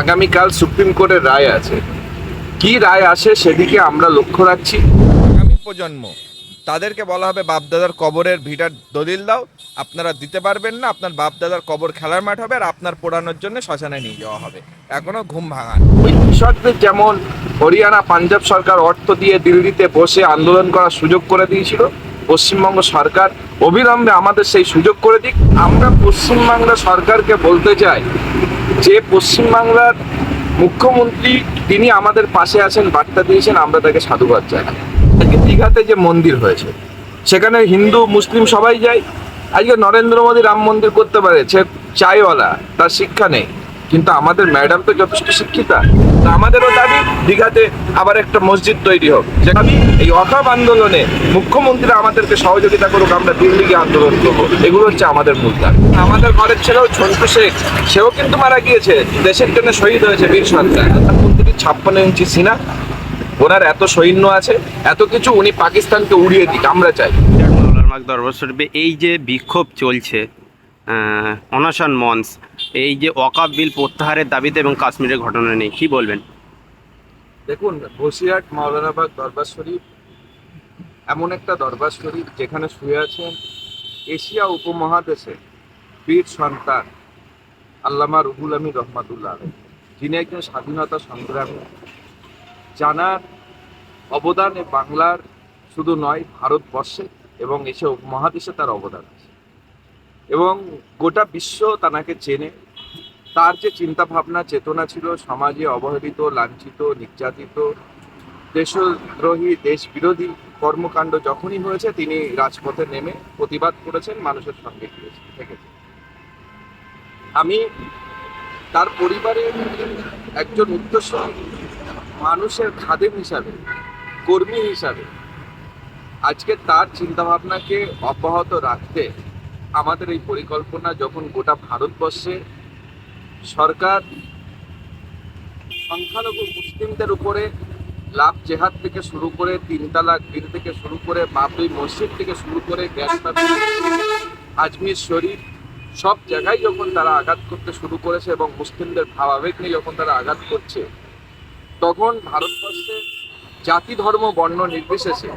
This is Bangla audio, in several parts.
আগামীকাল সুপ্রিম কোর্টের রায় আছে। কি রায় আসে সেদিকে আমরা লক্ষ্য রাখছি। আগামী প্রজন্ম তাদেরকে বলা হবে বাপদাদার কবরের ভিটার দলিল দাও। আপনারা দিতে পারবেন না আপনার বাপদাদার কবর খেলার মাঠ হবে আর আপনার পোড়ানোর জন্য শ্মশানে নিয়ে যাওয়া হবে। এখনও ঘুম ভাঙান। ওই কৃষকদের যেমন হরিয়ানা পাঞ্জাব সরকার অর্থ দিয়ে দিল্লিতে বসে আন্দোলন করার সুযোগ করে দিয়েছিল পশ্চিমবঙ্গ সরকার অবিলম্বে আমাদের সেই সুযোগ করে দিক। আমরা পশ্চিমবাংলা সরকারকে বলতে চাই যে পশ্চিমবাংলার মুখ্যমন্ত্রী, তিনি আমাদের পাশে আছেন, বার্তা দিয়েছেন, আমরা তাকে সাধুবাদ জানাই। দীঘাতে যে মন্দির হয়েছে, সেখানে হিন্দু, মুসলিম সবাই যায়। আজকে নরেন্দ্র মোদী রাম মন্দির করতে পারে, সে চাইওয়ালা তার শিক্ষা নেই। কিন্তু আমাদের ম্যাডাম তো যথেষ্ট শিক্ষিতা। আমাদেরও দাবি, দীঘাতে আবার একটা মসজিদ তৈরি হোক। যে আমি এই অকাপ আন্দোলনে মুখ্যমন্ত্রী আমাদেরকে সহযোগিতা করুক, আমরা দিল্লি গিয়ে আন্দোলন করব। এগুলো হচ্ছে আমাদের মূল দাবি। আমাদের ঘরের ছেলেও ঝন্টু শেখ, সেও কিন্তু মারা গিয়েছে। দেশের জন্য শহীদ হয়েছে বীর সরকার প্রধানমন্ত্রী ছাপ্পান্ন ইঞ্চি সিনা, ওনার এত সৈন্য আছে, এত কিছু উনি পাকিস্তানকে উড়িয়ে দিক, আমরা চাই। এই যে বিক্ষোভ চলছে অনশন মঞ্চ, এই যে ওয়াকাব বিল প্রত্যাহারের দাবিতে এবং কাশ্মীরের ঘটনা নেই কি বলবেন? দেখুন, বসিরহাট মাওলানাবাগ দরবার শরীফ এমন একটা দরবার শরীফ যেখানে শুয়ে আছেন এশিয়া উপমহাদেশে বীর সন্তান আল্লামা রুহুল আমিন রহমাতুল্লাহ যিনি একজন স্বাধীনতা সংগ্রামী। জানার অবদানে বাংলার শুধু নয়, ভারতবর্ষে এবং এশিয়া উপমহাদেশে তার অবদান এবং গোটা বিশ্ব তানাকে চেনে। তার যে চিন্তা ভাবনা চেতনা ছিল, সমাজে অবহেলিত, লাঞ্ছিত, নির্যাতিত, দেশদ্রোহী দেশ বিরোধী কর্মকাণ্ড যখনই হয়েছে, তিনি রাজপথে নেমে প্রতিবাদ করেছেন, মানুষের সঙ্গে গিয়েছেন আমি তার পরিবারের একজন উত্তরসূরি মানুষের খাদেম হিসাবে, কর্মী হিসাবে, আজকে তার চিন্তাভাবনাকে অব্যাহত রাখতে আমাদের এই পরিকল্পনা যখন গোটা ভারতবর্ষে সরকার সংখ্যালঘু মুসলিমদের উপরে লাভ জেহাদ থেকে শুরু করে তিন তালাক বিল থেকে শুরু করে বাবরি মসজিদ থেকে শুরু করে গ্যাস আজমির শরীফ, সব জায়গায় যখন তারা আঘাত করতে শুরু করেছে এবং মুসলিমদের ভাবাবেগ নিয়ে যখন তারা আঘাত করছে, তখন ভারতবর্ষে জাতি ধর্ম বর্ণ নির্বিশেষে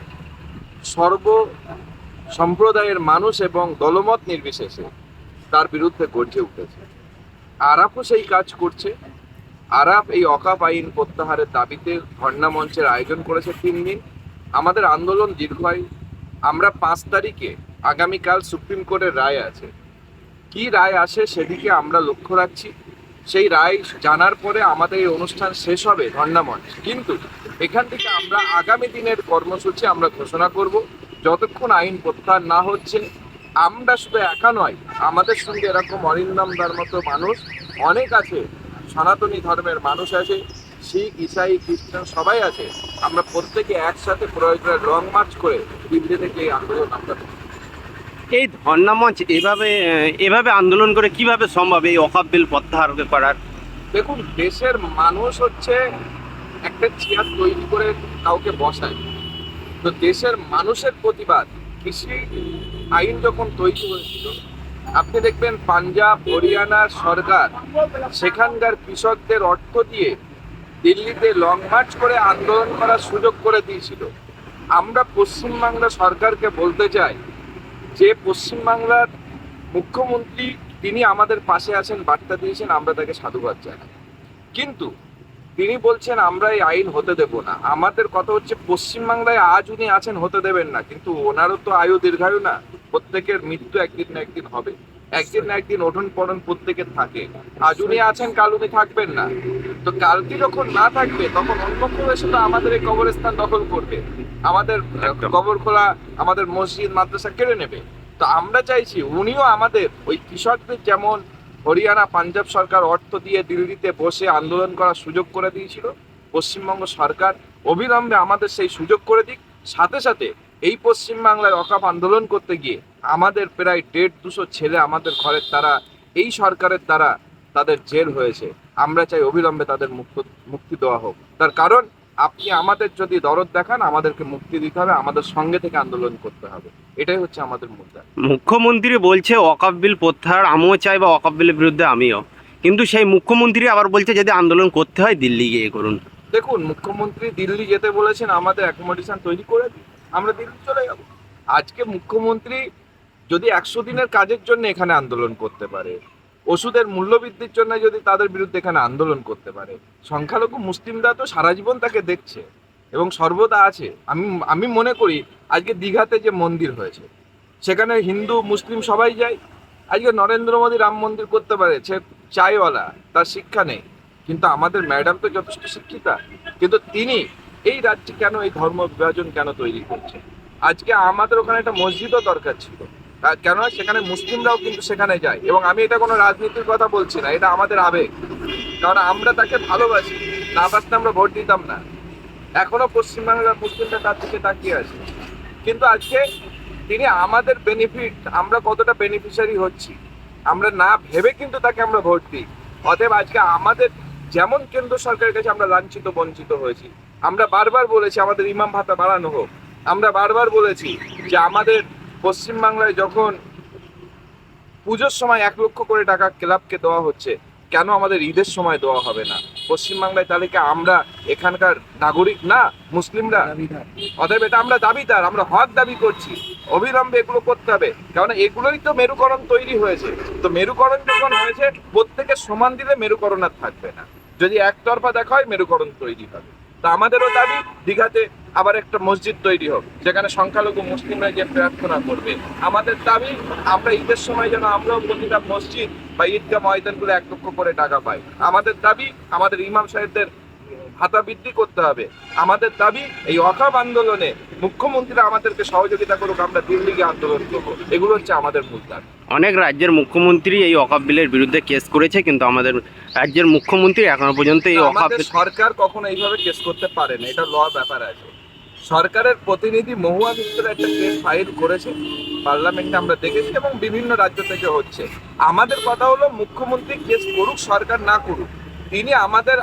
সর্ব সম্প্রদায়ের মানুষ এবং দলমত নির্বিশেষে তার বিরুদ্ধে গর্জে উঠেছে। আরাফও সেই কাজ করছে। আরাফ এই অকাপ আইন প্রত্যাহারের দাবিতে ধর্ণা মঞ্চের আয়োজন করেছে তিন দিন। আমাদের আন্দোলন দীর্ঘায়ু আমরা পাঁচ তারিখে আগামীকাল সুপ্রিম কোর্টের রায় আছে। কি রায় আসে সেদিকে আমরা লক্ষ্য রাখছি। সেই রায় জানার পরে আমাদের এই অনুষ্ঠান শেষ হবে ধর্ণা মঞ্চ। কিন্তু এখান থেকে আমরা আগামী দিনের কর্মসূচি আমরা ঘোষণা করব। যতক্ষণ আইন প্রত্যাহার না হচ্ছে আমরা শুধু একা নয় আমাদের সঙ্গে এরকম অরিন্দমদার মতো মানুষ অনেক আছে সনাতনী ধর্মের মানুষ আছে শিখ ইসাই খ্রিস্টান সবাই আছে। আমরা প্রত্যেকে একসাথে প্রয়োজনে লং মার্চ করে দিল্লি থেকে এই আন্দোলন আমরা। এই ধর্ণা মঞ্চ এভাবে এভাবে আন্দোলন করে কীভাবে সম্ভব এই ওয়াকাব বিল প্রত্যাহার করার? দেখুন দেশের মানুষ হচ্ছে একটা চেয়ার তৈরি করে কাউকে বসায়। তো দেশের মানুষের প্রতিবাদ, কৃষি আইন যখন তৈরি হয়েছিল, আপনি দেখবেন পাঞ্জাব হরিয়ানার সরকার সেখানকার কৃষকদের অর্থ দিয়ে দিল্লিতে লং মার্চ করে আন্দোলন করার সুযোগ করে দিয়েছিল। আমরা পশ্চিমবাংলা সরকারকে বলতে চাই যে পশ্চিমবাংলার মুখ্যমন্ত্রী, তিনি আমাদের পাশে আছেন, বার্তা দিয়েছেন, আমরা তাকে সাধুবাদ জানাই। কিন্তু তিনি বলছেন আমরা এই আইন হতে দেব না। আমাদের কথা হচ্ছে পশ্চিমবাংলায় আজ উনি আছেন হতে দেবেন না। কিন্তু ওনারও তো আয়ু দীর্ঘায়ু না। প্রত্যেকের মৃত্যু একদিন না একদিন হবে। একদিন না একদিন ওঠন পড়ন প্রত্যেকের থাকে। আজ উনি আছেন কাল উনি থাকবেন না। তো কালকে যখন না থাকবে তখন অন্য কেউ এসে তো আমাদের এই কবরস্থান দখল করবে। আমাদের কবর খোলা আমাদের মসজিদ মাদ্রাসা কেড়ে নেবে। তো আমরা চাইছি উনিও আমাদের ওই কৃষকদের যেমন হরিয়ানা পাঞ্জাব সরকার অর্থ দিয়ে দিল্লিতে বসে আন্দোলন করার সুযোগ করে দিয়েছিল। পশ্চিমবঙ্গ সরকার অবিলম্বে আমাদের সেই সুযোগ করে দিক। সাথে সাথে এই পশ্চিমবাংলায় অকাপ আন্দোলন করতে গিয়ে আমাদের প্রায় দেড় দুশো ছেলে আমাদের ঘরের তারা, এই সরকারের দ্বারা তাদের জেল হয়েছে। আমরা চাই অবিলম্বে তাদের মুক্ত মুক্তি দেওয়া হোক। তার কারণ আপনি আমাদের যদি দরদ দেখান আমাদেরকে মুক্তি দিতে হবে আমাদের সঙ্গে থেকে আন্দোলন করতে হবে। এটাই হচ্ছে আমাদের মুদ্রা। মুখ্যমন্ত্রী বলছে ওয়াকাব বিল প্রত্যাহার আমিও চাই বা বিলের বিরুদ্ধে আমিও। কিন্তু সেই মুখ্যমন্ত্রী আবার বলছে যদি আন্দোলন করতে হয় দিল্লি গিয়ে করুন। দেখুন মুখ্যমন্ত্রী দিল্লি যেতে বলেছেন আমাদের অ্যাকোমোডেশন তৈরি করে দিন। আমরা দিল্লি চলে যাব। আজকে মুখ্যমন্ত্রী যদি একশো দিনের কাজের জন্য এখানে আন্দোলন করতে পারে ওষুধের মূল্য বৃদ্ধির জন্য যদি তাদের বিরুদ্ধে এখানে আন্দোলন করতে পারে। সংখ্যালঘু মুসলিমরা তো সারা জীবন তাকে দেখছে এবং সর্বদা আছে। আমি আমি মনে করি আজকে দীঘাতে যে মন্দির হয়েছে, সেখানে হিন্দু, মুসলিম সবাই যায়। আজকে নরেন্দ্র মোদী রাম মন্দির করতে পারে, সে চাইওয়ালা তার শিক্ষা নেই। কিন্তু আমাদের ম্যাডাম তো যথেষ্ট শিক্ষিতা। কিন্তু তিনি এই রাজ্যে কেন, এই ধর্ম বিভাজন কেন তৈরি করছে? আজকে আমাদের ওখানে একটা মসজিদও দরকার ছিল। কেননা সেখানে মুসলিমরাও কিন্তু সেখানে যায়। এবং আমি এটা কোনো রাজনীতির কথা বলছি না, এটা আমাদের আবেগ। কারণ আমরা তাকে ভালোবাসি, না বাসলে আমরা ভোট দিতাম না। এখনও পশ্চিমবাংলার মুসলিমরা তার দিকে তাকিয়ে আছে। কিন্তু আজকে তিনি আমাদের বেনিফিট আমরা কতটা বেনিফিশিয়ারি হচ্ছি, আমরা না ভেবে কিন্তু তাকে আমরা ভোট দিই। অতএব আজকে আমাদের যেমন কেন্দ্র সরকারের কাছে আমরা লাঞ্ছিত, বঞ্চিত হয়েছি, আমরা বারবার বলেছি আমাদের ইমাম ভাতা বাড়ানো হোক। আমরা বারবার বলেছি যে আমাদের পশ্চিমবাংলায় যখন পুজোর সময় এক লক্ষ করে টাকা ক্লাবকে দেওয়া হচ্ছে, কেন আমাদের ঈদের সময় দেওয়া হবে না? পশ্চিমবাংলায় তাহলে কি আমরা এখানকার নাগরিক না? মুসলিমরা? অতএব এটা আমরা দাবিদার, আমরা হক দাবি করছি। অবিলম্বে এগুলো করতে হবে। কারণ এগুলোই তো মেরুকরণ তৈরি হয়েছে। তো মেরুকরণ যখন হয়েছে প্রত্যেকে সমান দিলে মেরুকরণ আর থাকবে না। যদি একতরফা দেখা হয় মেরুকরণ তৈরি হবে। তা আমাদেরও দাবি, দীঘাতে আবার একটা মসজিদ তৈরি হোক যেখানে সংখ্যালঘু মুসলিমরা গিয়ে প্রার্থনা করবে। আমাদের দাবি আমরা ঈদের সময় যেন আমরাও প্রতিটা মসজিদ বা ঈদগাহ ময়দানগুলো এক লক্ষ করে টাকা পাই। আমাদের দাবি আমাদের ইমাম সাহেবদের ভাতা বৃদ্ধি করতে হবে। আমাদের দাবি এই অকাব আন্দোলনে মুখ্যমন্ত্রীরা আমাদেরকে সহযোগিতা করুক আমরা দিল্লিকে আন্দোলন করব। এগুলো হচ্ছে আমাদের মূল দাবি। অনেক রাজ্যের মুখ্যমন্ত্রী এই অকাপ বিলের বিরুদ্ধে কেস করেছে কিন্তু আমাদের রাজ্যের মুখ্যমন্ত্রী এখনও পর্যন্ত এই অকাপ সরকার কখনো এইভাবে কেস করতে পারে না এটা ল ব্যাপার আছে। সরকারের প্রতিনিধি মহুয়া মিত্র একটা কেস ফাইল করেছে। পার্লামেন্টে আমরা দেখেছি এবং বিভিন্ন রাজ্য থেকে হচ্ছে। আমাদের কথা হলো মুখ্যমন্ত্রী কেস করুক সরকার না করুক তিনি আমাদের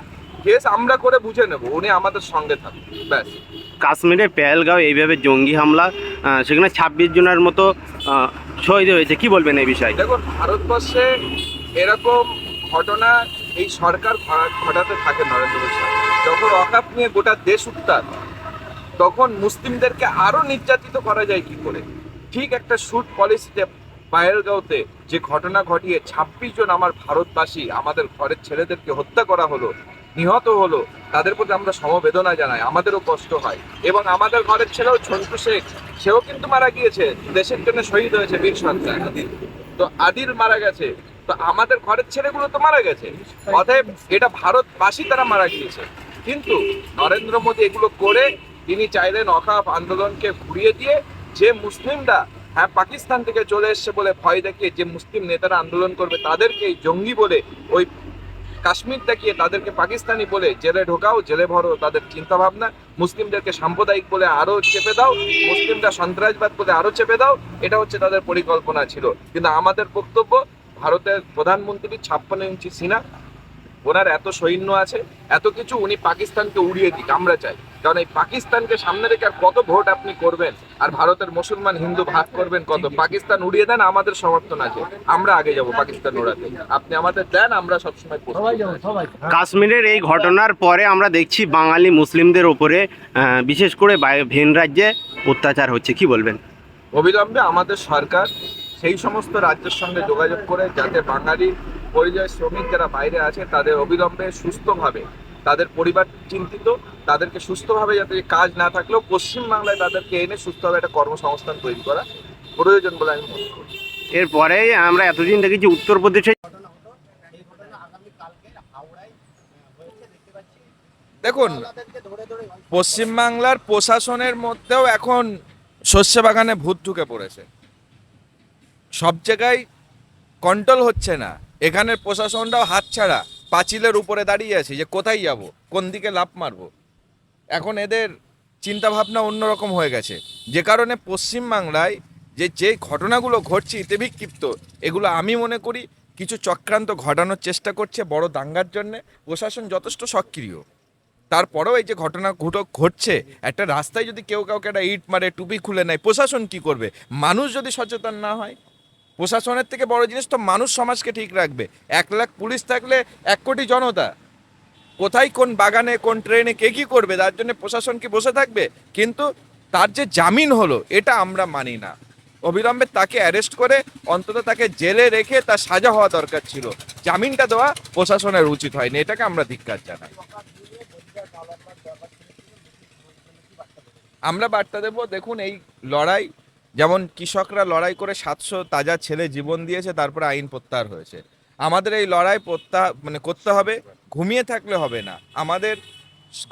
কেস আমরা করে বুঝে নেব উনি আমাদের সঙ্গে থাকুন ব্যাস। কাশ্মীরে পেহেলগাঁও এইভাবে জঙ্গি হামলা সেখানে ছাব্বিশ জনের মতো শহীদ হয়েছে। কি বলবেন এই বিষয়ে? দেখুন ভারতবর্ষে এরকম ঘটনা এই সরকার ঘটাতে থাকে নরেন্দ্র মোদী সরকার। যখন অকাপ নিয়ে গোটা দেশ উত্তাল তখন মুসলিমদেরকে আরও নির্যাতিত করা যায় কি করে? ঠিক একটা শুট পলিসিতে পায়েলগাঁওতে যে ঘটনা ঘটিয়ে ছাব্বিশ জন আমার ভারতবাসী আমাদের ঘরের ছেলেদেরকে হত্যা করা হলো, নিহত হলো, তাদের প্রতি আমরা সমবেদনা জানাই, আমাদেরও কষ্ট হয়। এবং আমাদের ঘরের ছেলেও ছন্টু শেখ, সেও কিন্তু মারা গিয়েছে, দেশের জন্য শহীদ হয়েছে বীর সন্তান তো আদিল মারা গেছে, তো আমাদের ঘরের ছেলেগুলো তো মারা গেছে। অতএব এটা ভারতবাসী তারা মারা গিয়েছে। কিন্তু নরেন্দ্র মোদী এগুলো করে তিনি চাইলেন অকাপ আন্দোলনকে ঘুরিয়ে দিয়ে যে মুসলিমরা হ্যাঁ পাকিস্তান থেকে চলে এসছে বলে ভয় দেখিয়ে যে মুসলিম নেতারা আন্দোলন করবে, তাদেরকে জঙ্গি বলে, ওই কাশ্মীর দেখিয়ে তাদেরকে পাকিস্তানি বলে, জেলে ঢোকাও, জেলে ভরো, তাদের চিন্তা ভাবনা মুসলিমদেরকে সাম্প্রদায়িক বলে আরও চেপে দাও, মুসলিমরা সন্ত্রাসবাদ বলে আরও চেপে দাও। এটা হচ্ছে তাদের পরিকল্পনা ছিল। কিন্তু আমাদের বক্তব্য, ভারতের প্রধানমন্ত্রী ছাপ্পান্ন ইঞ্চি সিনা ওনার এত সৈন্য আছে, এত কিছু উনি পাকিস্তানকে উড়িয়ে দিক, আমরা চাই। কারণ এই পাকিস্তানকে সামনে রেখে আর কত ভোট আপনি করবেন? আর ভারতের মুসলমান হিন্দু ভাগ করবেন কত? পাকিস্তান উড়িয়ে দেন আমাদের সমর্থন আছে। আমরা আগে যাব পাকিস্তান উড়াতে। আপনি আমাদের দেন আমরা সবসময় কাশ্মীরের এই ঘটনার পরে আমরা দেখছি বাঙালি মুসলিমদের ওপরে আহ, বিশেষ করে বাই- ভিন রাজ্যে অত্যাচার হচ্ছে। কি বলবেন? অবিলম্বে আমাদের সরকার সেই সমস্ত রাজ্যের সঙ্গে যোগাযোগ করে যাতে বাঙালি পরিযায়ী শ্রমিক যারা বাইরে আছে তাদের অবিলম্বে সুস্থভাবে তাদের পরিবার চিন্তিত তাদেরকে সুস্থভাবে যাতে কাজ না থাকলেও পশ্চিমবাংলায় তাদেরকে এনে সুস্থভাবে একটা কর্মসংস্থান তৈরি করা প্রয়োজন বলে আমি মনে করি। এরপরে আমরা এতদিন দেখেছি উত্তরপ্রদেশে দেখুন পশ্চিমবাংলার প্রশাসনের মধ্যেও এখন শস্য বাগানে ভূত ঢুকে পড়েছে। সব জায়গায় কন্ট্রোল হচ্ছে না। এখানের প্রশাসনটাও হাতছাড়া। পাঁচিলের উপরে দাঁড়িয়ে আছে যে কোথায় যাব, কোন দিকে লাভ মারবো। এখন এদের চিন্তাভাবনা অন্যরকম হয়ে গেছে। যে কারণে পশ্চিমবাংলায় যে যে ঘটনাগুলো ঘটছে ইতে বিক্ষিপ্ত। এগুলো আমি মনে করি কিছু চক্রান্ত ঘটানোর চেষ্টা করছে বড় দাঙ্গার জন্যে। প্রশাসন যথেষ্ট সক্রিয়। তারপরেও এই যে ঘটনা ঘটক ঘটছে, একটা রাস্তায় যদি কেউ কাউকে একটা ইট মারে, টুপি খুলে নেয়, প্রশাসন কি করবে? মানুষ যদি সচেতন না হয় প্রশাসনের থেকে বড় জিনিস তো মানুষ সমাজকে ঠিক রাখবে। এক লাখ পুলিশ থাকলে এক কোটি জনতা। কোথায় কোন বাগানে, কোন ট্রেনে, কে কি করবে? তার জন্য প্রশাসন কি বসে থাকবে? কিন্তু তার যে জামিন হলো, এটা আমরা মানি না। অবিলম্বে তাকে অ্যারেস্ট করে অন্তত তাকে জেলে রেখে তার সাজা হওয়া দরকার ছিল। জামিনটা দেওয়া প্রশাসনের উচিত হয়নি। এটাকে আমরা ধিক্কার জানাই। আমরা বার্তা দেব, দেখুন এই লড়াই যেমন কৃষকরা লড়াই করে সাতশো তাজা ছেলে জীবন দিয়েছে, তারপরে আইন প্রত্যাহার হয়েছে। আমাদের এই লড়াই প্রত্যাহার মানে করতে হবে, ঘুমিয়ে থাকলে হবে না। আমাদের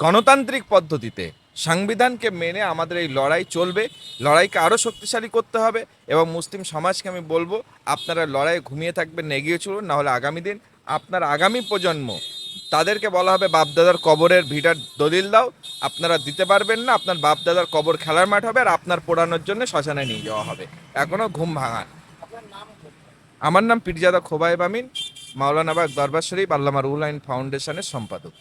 গণতান্ত্রিক পদ্ধতিতে সংবিধানকে মেনে আমাদের এই লড়াই চলবে, লড়াইকে আরও শক্তিশালী করতে হবে এবং মুসলিম সমাজকে আমি বলব, আপনারা লড়াই ঘুমিয়ে থাকবেন, এগিয়ে চলুন, নাহলে আগামী দিন আপনার আগামী প্রজন্ম তাদেরকে বলা হবে, বাপদাদার কবরের ভিটার দলিল দাও। আপনারা দিতে পারবেন না, আপনার বাপদাদার কবর খেলার মাঠ হবে আর আপনার পোড়ানোর জন্য শ্মশানে নিয়ে যাওয়া হবে। এখনও ঘুম ভাঙান আমার নাম পিরজাদা খোবাইব আমিন মাওলানাবাগ দরবার শরীফ, আল্লামা রুল আইন ফাউন্ডেশনের সম্পাদক।